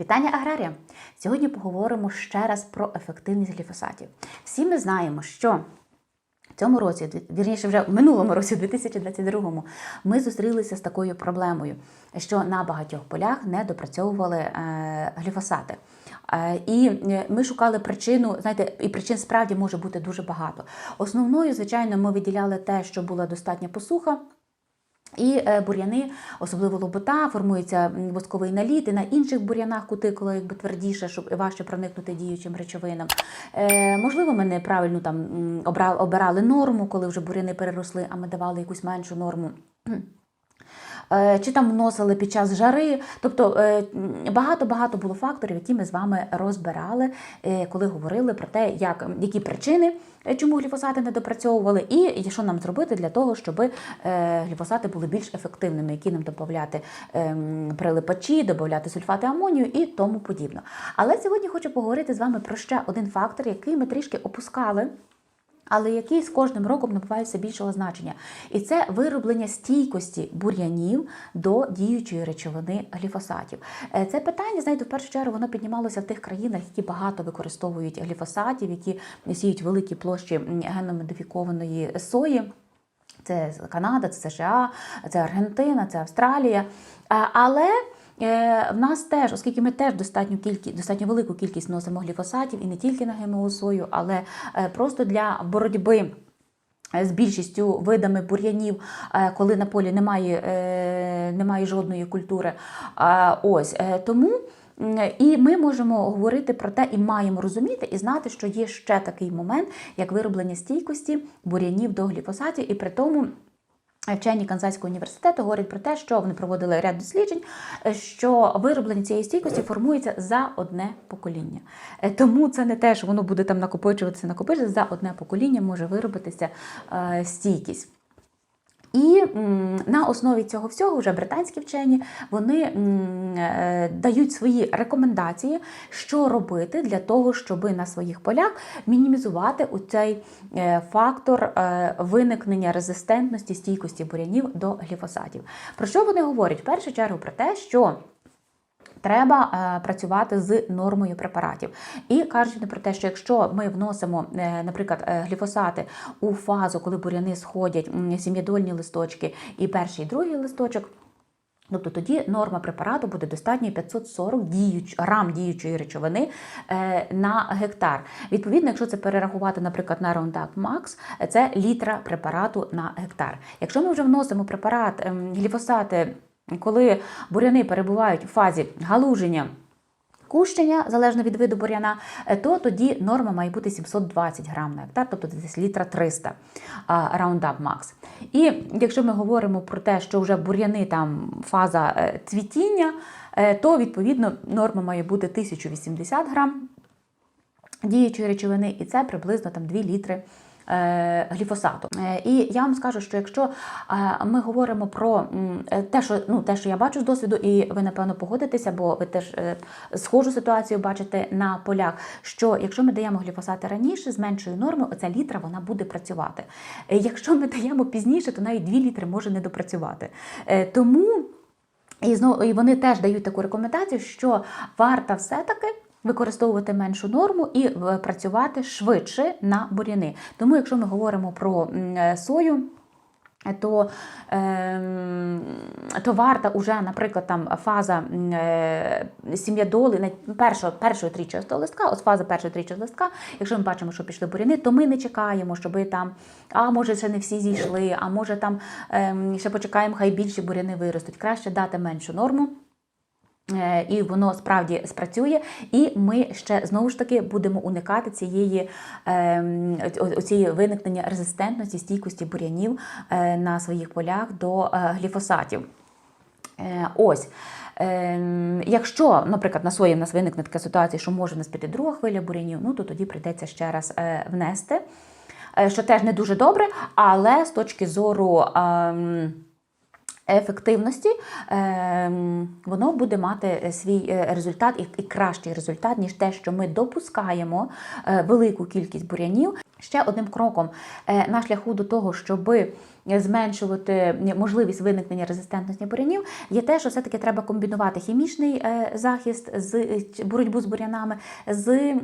Вітання аграрія! Сьогодні поговоримо ще раз про ефективність гліфосатів. Всі ми знаємо, що в цьому році, вірніше, вже в минулому році, 2022, ми зустрілися з такою проблемою, що на багатьох полях не допрацьовували е, гліфосати. Е, І е, ми шукали причину, знаєте, і причин справді може бути дуже багато. Основною, звичайно, ми виділяли те, що була достатня посуха. І е, бур'яни, особливо лобота, формується восковий наліт, і на інших бур'янах кутикула якби твердіше, щоб важче проникнути діючим речовинам. Е, можливо, ми неправильно там обрали, обирали норму, коли вже бур'яни переросли, а ми давали якусь меншу норму. Е, Чи там вносили під час жари, тобто е, багато-багато було факторів, які ми з вами розбирали, е, коли говорили про те, як, які причини, чому гліфосати не допрацьовували, і що нам зробити для того, щоб гліфосати були більш ефективними, які нам додати прилипачі, додати сульфати амонію і тому подібне. Але сьогодні хочу поговорити з вами про ще один фактор, який ми трішки опускали але який з кожним роком набуває все більшого значення. І це вироблення стійкості бур'янів до діючої речовини гліфосатів. Е, Це питання, знаєте, в першу чергу воно піднімалося в тих країнах, які багато використовують гліфосатів, які сіють великі площі генномодифікованої сої. Це Канада, це США, це Аргентина, це Австралія. Е, Але в нас теж, оскільки ми теж достатньо кількість, достатньо велику кількість носимо гліфосатів і не тільки на ГМО сою, але е, просто для боротьби. З більшістю видами бур'янів, е, коли на полі немає, е, немає жодної культури. Ось е, тому і ми можемо говорити про те, і маємо розуміти і знати, що є ще такий момент, як вироблення стійкості бур'янів до гліфосатів, і при тому. Вчені Канзаського університету говорять про те, що вони проводили ряд досліджень, е, що вироблення цієї стійкості формується за одне покоління. Е, Тому це не те, що воно буде там накопичуватися, накопичуватися, за одне покоління може виробитися е, стійкість. І на основі цього всього вже британські вчені вони е, дають свої рекомендації, що робити для того, щоб на своїх полях мінімізувати цей е, фактор е, виникнення резистентності стійкості бурянів до гліфосатів. Про що вони говорять? В першу чергу про те, що Треба е, працювати з нормою препаратів. І кажуть про те, що якщо ми вносимо, е, наприклад, е, гліфосати у фазу, коли буряни сходять сім'ядольні листочки і перший і другий листочок. Тобто тоді норма препарату буде достатньо 540 діюч, грам діючої речовини на гектар. Відповідно, якщо це перерахувати, наприклад, на Roundup Max, це літра препарату на гектар. Якщо ми вже вносимо препарат ем, гліфосати, коли буряни перебувають в фазі галуження. Кущення, залежно від виду бур'яна, е, то тоді норма має бути 720 грам на гектар, тобто десь літра 300 а, Roundup Max. І якщо ми говоримо про те, що вже бур'яни там фаза е, цвітіння, е, то відповідно норма має бути 1080 грам діючої речовини, і це приблизно там 2 літри. Е, Гліфосату. Е, І я вам скажу, що якщо е, ми говоримо про те, що ну те, що я бачу з досвіду, і ви напевно погодитеся, бо ви теж схожу ситуацію бачите на полях. Що якщо ми даємо гліфосати раніше з меншою нормою, оця літра вона буде працювати. Якщо ми даємо пізніше, то навіть 2 літри може не допрацювати. Тому і знову і вони теж дають таку рекомендацію, що варто все-таки. Використовувати меншу норму і е, працювати швидше на бур'яни. Тому, якщо ми говоримо про е, сою, е, то, ем, то варта уже, наприклад, там фаза сім'ядоли, першого, першої трічастого листка, от фаза першої трічастого листка, якщо ми бачимо, що пішли буряни, то ми не чекаємо, щоб там, а може ще не всі зійшли, а може там ем, ще почекаємо, хай більші буряни виростуть. Краще дати меншу норму. Е, І воно справді спрацює, і ми ще знову ж таки будемо уникати цієї ем, о- цієї виникнення резистентності, стійкості бур'янів е, на своїх полях до е, гліфосатів. Ось. Ем, Якщо, наприклад, на сої в нас виникне така ситуація, що може в нас піти друга хвиля бурянів, ну то тоді прийдеться ще раз внести, що теж не дуже добре, але з точки зору. Ефективності, ем, воно буде мати свій е, результат і, кращий результат, ніж те, що ми допускаємо е, велику кількість бур'янів. Ще одним кроком е, на шляху до того, щоб зменшувати можливість виникнення резистентності бурянів, є те, що все-таки треба комбінувати хімічний е, захист з е, боротьбу з бурянами з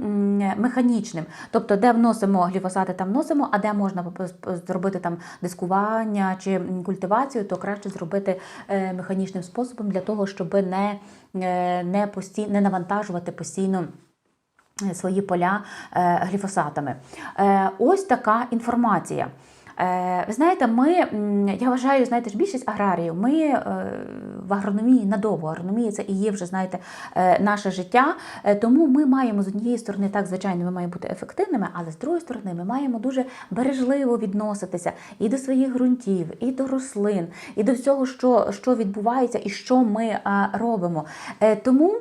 механічним. Тобто, де вносимо гліфосати, там вносимо, а де можна зробити там дискування чи культивацію, то краще зробити е, механічним способом для того, щоб не, е, не, постій, не навантажувати постійно е, свої поля е, гліфосатами. Е, Ось така інформація. Е, Ви знаєте, ми, я вважаю, знаєте, більшість аграріїв, ми е, в агрономії надовго. Агрономія це і є вже, знаєте, е, наше життя. Тому ми маємо з однієї сторони, так, звичайно, ми маємо бути ефективними, але з другої сторони, ми маємо дуже бережливо відноситися і до своїх ґрунтів, і до рослин, і до всього, що, що відбувається, і що ми робимо. Тому.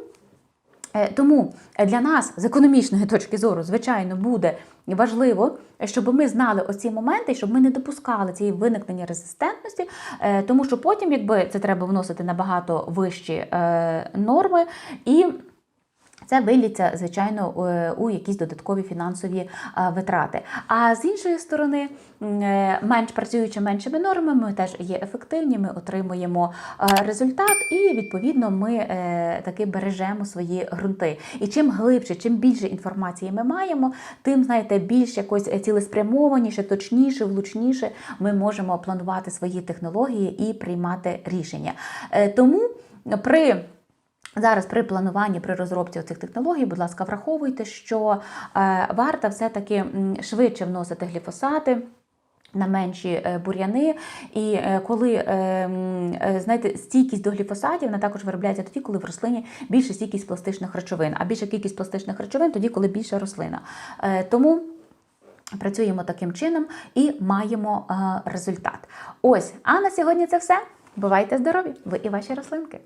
Е, Тому для нас з економічної точки зору, звичайно, буде важливо, щоб ми знали оці моменти, щоб ми не допускали цієї виникнення резистентності, е, тому що потім, якби це треба вносити набагато вищі е, норми і. Це виліться, звичайно, е, у якісь додаткові фінансові е, витрати. А з іншої сторони, е, менш працюючи меншими нормами, ми теж є ефективні, ми отримуємо результат, і відповідно ми таки бережемо свої ґрунти. І чим глибше, чим більше інформації ми маємо, тим знаєте, більш якось цілеспрямованіше, точніше, влучніше ми можемо планувати свої технології і приймати рішення. Тому при Зараз при плануванні, при розробці цих технологій, будь ласка, враховуйте, що е, варто все-таки швидше вносити гліфосати. На менші е, бур'яни, і е, коли знаєте, стійкість до гліфосатів вона також виробляється тоді, коли в рослині більша стійкість пластичних речовин, а більша кількість пластичних речовин тоді, коли більша рослина. Тому працюємо таким чином і маємо результат. Ось, а на сьогодні це все. Бувайте здорові! Ви і ваші рослинки.